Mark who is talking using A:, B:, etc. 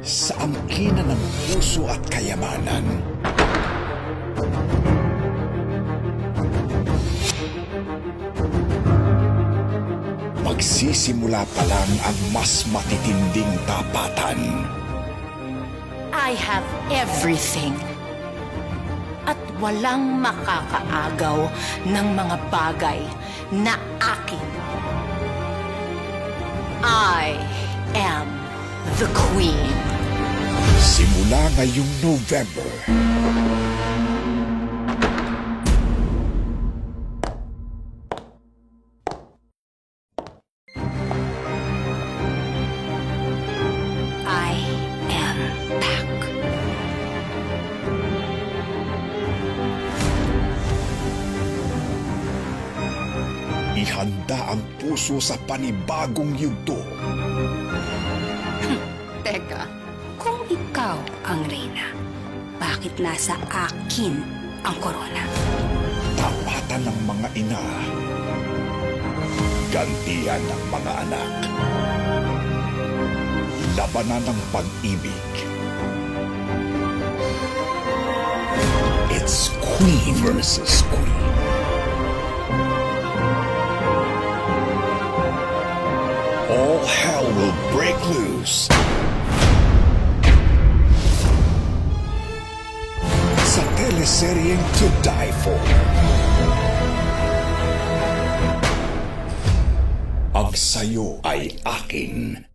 A: sa angkina ng puso at kayamanan. Magsisimula pa lang ang mas matitinding tapatan.
B: I have everything. At walang makakaagaw ng mga bagay na akin. I am the Queen.
A: Simula ngayong November,
B: I am back.
A: ihanda ang puso sa panibagong yugto.
C: Teka, kung ikaw ang reyna, bakit nasa akin ang korona?
A: Tapatan ng mga ina. Gantihan ng mga anak. Labanan ng pag-ibig. It's Queen versus Queen. All hell will break loose. Teleseryeng To Die For. Ang sayo ay akin.